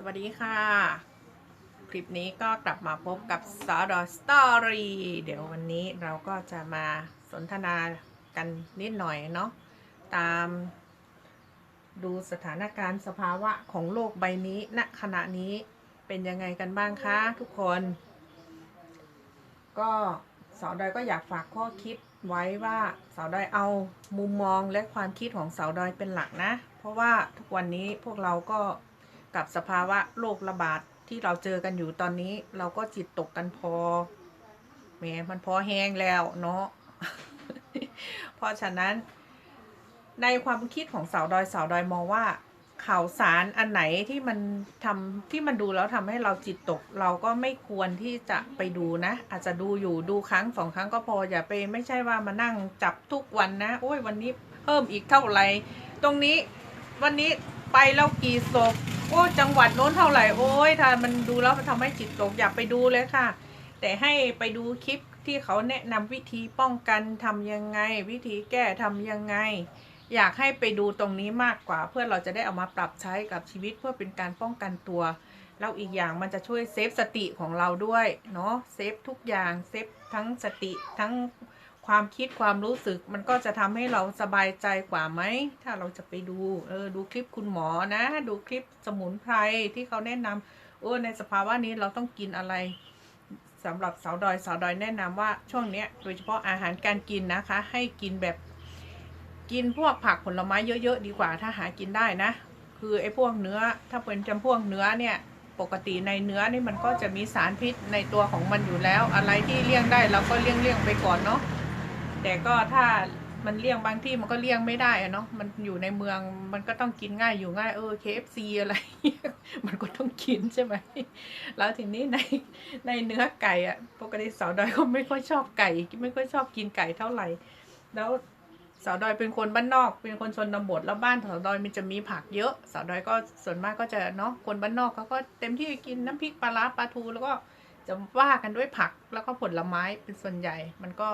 สวัสดีค่ะ คลิปนี้ก็กลับมาพบกับสอดอสตอรี่เดี๋ยววันนี้เราก็จะมาสนทนากันนิดหน่อยเนาะตามดูสถานการณ์สภาวะของโลกใบนี้ณขณะนี้เป็นยังไงกันบ้างคะทุกคน ก็สาวดอยก็อยากฝากข้อคิดไว้ว่าสาวดอยเอามุมมองและความคิดของสาวดอยเป็นหลักนะ เพราะว่าทุกวันนี้พวกเราก็ กับสภาวะโรคระบาดที่เราเจอกันอยู่ตอนนี้ เราก็จิตตกกันพอแหมมันพอแห้งแล้วเนาะเพราะฉะนั้น ในความคิดของสาวดอยสาวดอยมองว่าข่าวสารอันไหนที่มันทำที่มันดูแล้วทำให้เราจิตตก เราก็ไม่ควรที่จะไปดูนะ อาจจะดูอยู่ดูครั้งสองครั้งก็พออย่าไปไม่ใช่ว่ามานั่งจับทุกวันนะ โอ้ยวันนี้เพิ่มอีกเท่าไหร่ตรงนี้วันนี้ไปแล้วกี่ศพ โอ้จังหวัดโน้นเท่าไหร่โอ้ยถ้ามันดูแล้วมันทำให้จิตตกอย่าไปดูเลยค่ะ แต่ให้ไปดูคลิปที่เขาแนะนำวิธีป้องกันทำยังไง วิธีแก้ทำยังไง อยากให้ไปดูตรงนี้มากกว่า เพื่อเราจะได้เอามาปรับใช้กับชีวิตเพื่อเป็นการป้องกันตัวแล้วอีกอย่างมันจะช่วยเซฟสติของเราด้วยเนาะเซฟทุกอย่างเซฟทั้งสติทั้ง ความคิดความรู้สึกมันก็จะทำให้เราสบายใจกว่าไหม ถ้าเราจะไปดูเออดูคลิปคุณหมอนะ ดูคลิปสมุนไพรที่เขาแนะนำโอ้ในสภาวะนี้เราต้องกินอะไรสำหรับสาวดอยสาวดอยแนะนำว่าช่วงเนี้ยโดยเฉพาะอาหารการกินนะคะ ให้กินแบบกินพวกผักผลไม้เยอะ ๆ ดีกว่าถ้าหากินได้นะ คือไอ้พวกเนื้อถ้าเป็นจำพวกเนื้อเนี่ยปกติในเนื้อนี่มันก็จะมีสารพิษในตัวของมันอยู่แล้ว อะไรที่เลี่ยงได้เราก็เลี่ยงเลี่ยงๆไปก่อนเนาะ แต่ก็ถ้ามันเลี่ยงบางที่มันก็เลี่ยงไม่ได้อะเนาะมันอยู่ในเมืองมันก็ต้องกินง่ายอยู่ง่ายเออ KFC อะไร มันก็ต้องกินใช่ไหมแล้วทีนี้ในในเนื้อไก่อะปกติสาวดอยก็ไม่ค่อยชอบไก่ ไม่ค่อยชอบกินไก่เท่าไหร่ แล้วสาวดอยเป็นคนบ้านนอก เป็นคนชนบทแล้วบ้านสาวดอยมันจะมีผักเยอะสาวดอยก็ส่วนมากก็จะเนาะคนบ้านนอกเขาก็เต็มที่กินน้ำพริกปลาร้าปลาทูแล้วก็ จะว่ากันด้วยผักแล้วก็ผลไม้เป็นส่วนใหญ่ มันก็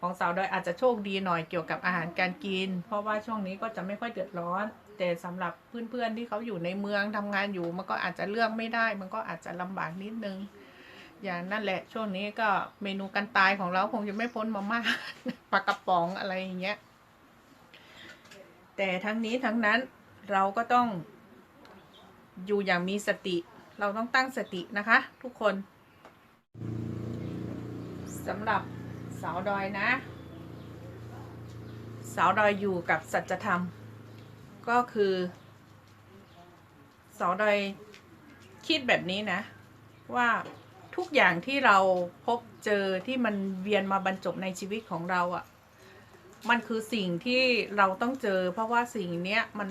ของสาวดอยอาจจะโชคดีหน่อยเกี่ยวกับอาหารการกิน เพราะว่าช่วงนี้ก็จะไม่ค่อยเดือดร้อน แต่สำหรับเพื่อนๆที่เขาอยู่ในเมืองทำงานอยู่ มันก็อาจจะเลือกไม่ได้ มันก็อาจจะลำบากนิดนึง อย่างนั่นแหละช่วงนี้ก็เมนูกันตายของเราคงจะไม่พ้นมาม่าปลากระป๋องอะไรอย่างเงี้ยแต่ทั้งนี้ทั้งนั้นเราก็ต้องอยู่อย่างมีสติ เราต้องตั้งสตินะคะ ทุกคน สำหรับสาวดอยนะ สาวดอยอยู่กับสัจธรรม ก็คือ สาวดอยคิดแบบนี้นะ ว่าทุกอย่างที่เราพบเจอที่มันเวียนมาบรรจบในชีวิตของเราอะ่ะ มันคือสิ่งที่เราต้องเจอ เพราะว่าสิ่งเนี้ยมัน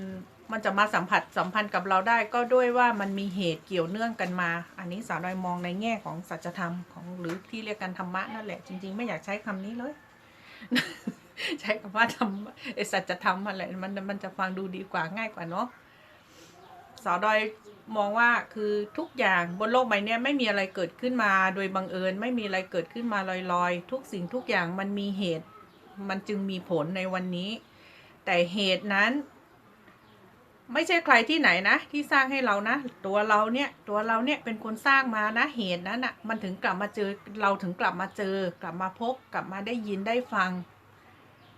มันจะมาสัมผัสสัมพันธ์กับเราได้ก็ด้วยว่ามันมีเหตุเกี่ยวเนื่องกันมา อันนี้สาวดอยมองในแง่ของสัจธรรมของหรือที่เรียกกันธรรมะนั่นแหละ จริง ๆ ไม่อยากใช้คำนี้เลย ใช้คำว่าธรรมไอสัจธรรมอะไรมันมันจะฟังดูดีกว่าง่ายกว่าเนาะสาวดอยมองว่าคือทุกอย่างบนโลกใบนี้ไม่มีอะไรเกิดขึ้นมาโดยบังเอิญไม่มีอะไรเกิดขึ้นมาลอยๆ ทุกสิ่งทุกอย่างมันมีเหตุ มันจึงมีผลในวันนี้ แต่เหตุนั้น ไม่ใช่ใครที่ไหนนะ ที่สร้างให้เรานะ ตัวเราเนี่ยตัวเราเนี่ยเป็นคนสร้างมานะเหตุนั้นอะมันถึงกลับมาเจอเราถึงกลับมาเจอ กลับมาพบกลับมาได้ยินได้ฟัง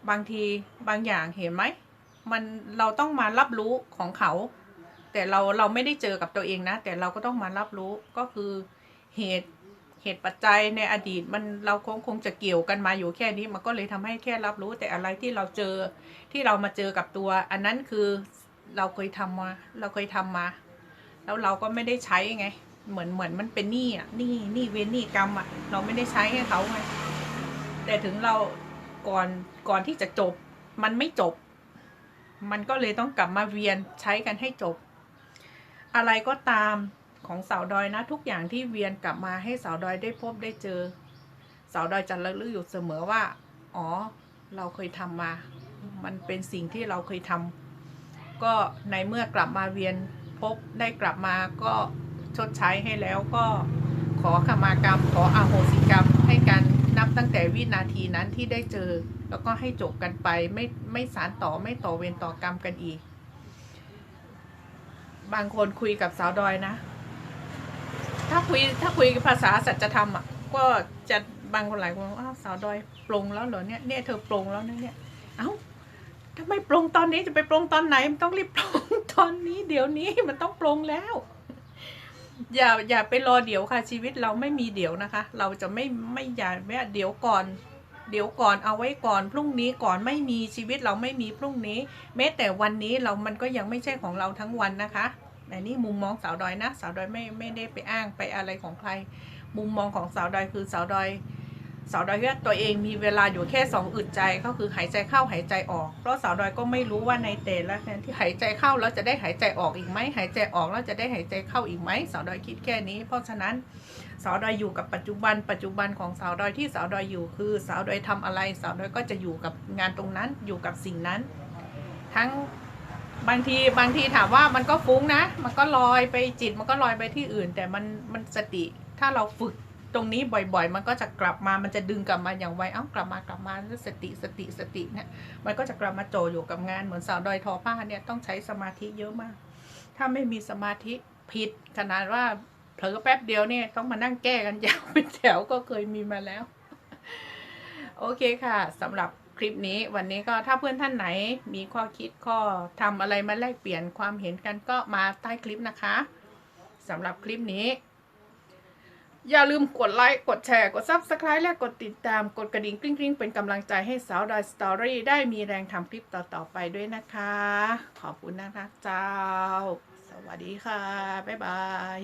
บางทีบางอย่างเห็นไหมมันเราต้องมารับรู้ของเขา แต่เราเราไม่ได้เจอกับตัวเองนะ แต่เราก็ต้องมารับรู้ก็คือเหตุเหตุปัจจัยในอดีตมันเราคงคงจะเกี่ยวกันมาอยู่แค่นี้มันก็เลยทำให้แค่รับรู้แต่อะไรที่เราเจอที่เรามาเจอกับตัว อันนั้นคือ เราเคยทำมา เราเคยทำมา แล้วเราก็ไม่ได้ใช้ไง เหมือนเหมือนมันเป็นหนี้อะหนี้หนี้เวรหนี้กรรมอะ เราไม่ได้ใช้ให้เขาไงแต่ถึงเราก่อนก่อนที่จะจบ มันไม่จบ มันก็เลยต้องกลับมาเวียนใช้กันให้จบ อะไรก็ตามของสาวดอยนะ ทุกอย่างที่เวียนกลับมาให้สาวดอยได้พบได้เจอ สาวดอยจะระลึกอยู่เสมอว่า อ๋อ เราเคยทำมา มันเป็นสิ่งที่เราเคยทำ ก็ในเมื่อกลับมาเวียนพบได้กลับมาก็ชดใช้ให้แล้วก็ขอขมากรรม ขออโหสิกรรมให้กันนับตั้งแต่วินาทีนั้นที่ได้เจอ แล้วก็ให้จบกันไปไม่ไม่สารต่อไม่ต่อเวรต่อกรรมกันอีก บางคนคุยกับสาวดอยนะ ถ้าคุยถ้าคุยภาษาสัจธรรมอะก็จะบางคนหลายคนบอกอ้าวสาวดอยปลงแล้วเหรอเนี่ยเนี่ยเธอปลงแล้วนะเนี่ยเอ้า ทำไมปลงตอนนี้จะไปปลงตอนไหน มันต้องรีบปลงตอนนี้ เดี๋ยวนี้มันต้องปลงแล้ว อย่าอย่าไปรอเดี๋ยวค่ะ ชีวิตเราไม่มีเดี๋ยวนะคะ เราจะไม่ไม่อย่าว่เดี๋ยวก่อน เดี๋ยวก่อนเอาไว้ก่อนพรุ่งนี้ก่อนไม่มีชีวิตเราไม่มีพรุ่งนี้ แม้แต่วันนี้เรามันก็ยังไม่ใช่ของเราทั้งวันนะคะแต่นี่มุมมองสาวดอยนะ สาวดอยไม่ไม่ได้ไปอ้างไปอะไรของใคร มุมมองของสาวดอยคือสาวดอย สาวดอยว่าตัวเองมีเวลาอยู่แค่สองอึดใจก็คือหายใจเข้าหายใจออก เพราะสาวดอยก็ไม่รู้ว่าในแต่ละแทนที่หายใจเข้าแล้วจะได้หายใจออกอีกไหมหายใจออกแล้วจะได้หายใจเข้าอีกไหมสาวดอยคิดแค่นี้ เพราะฉะนั้นสาวดอยอยู่กับปัจจุบัน ปัจจุบันของสาวดอยที่สาวดอยอยู่คือ สาวดอยทำอะไร สาวดอยก็จะอยู่กับงานตรงนั้นอยู่กับสิ่งนั้น ทั้งบางทีบางทีถามว่ามันก็ฟุ้งนะ มันก็ลอยไปจิตมันก็ลอยไปที่อื่น แต่มันมันสติถ้าเราฝึก ตรงนี้บ่อยๆ มันก็จะกลับมา มันจะดึงกลับมาอย่างไว เอ้ากลับมากลับมาสติสติสติเนี่ย มันก็จะกลับมาโจอยู่กับงานเหมือนสาวดอยทอผ้าเนี่ยต้องใช้สมาธิเยอะมาก ถ้าไม่มีสมาธิผิดขนาดว่าเผลอแป๊บเดียวเนี่ยต้องมานั่งแก้กันยาวเป็นแถวก็เคยมีมาแล้ว โอเคค่ะสำหรับคลิปนี้วันนี้ก็ถ้าเพื่อนท่านไหนมีข้อคิดข้อทำอะไรมาแลกเปลี่ยนความเห็นกันก็มาใต้คลิปนะคะสำหรับคลิปนี้ อย่าลืมกดไลค์กดแชร์ กด Subscribe และกดติดตามกดกระดิ่งกริ๊งๆ เป็นกำลังใจให้สาวดอยสตอรี่ได้มีแรงทำคลิปต่อ ๆ ไปด้วยนะคะ ขอบคุณนะคะเจ้า สวัสดีค่ะ บ๊ายบาย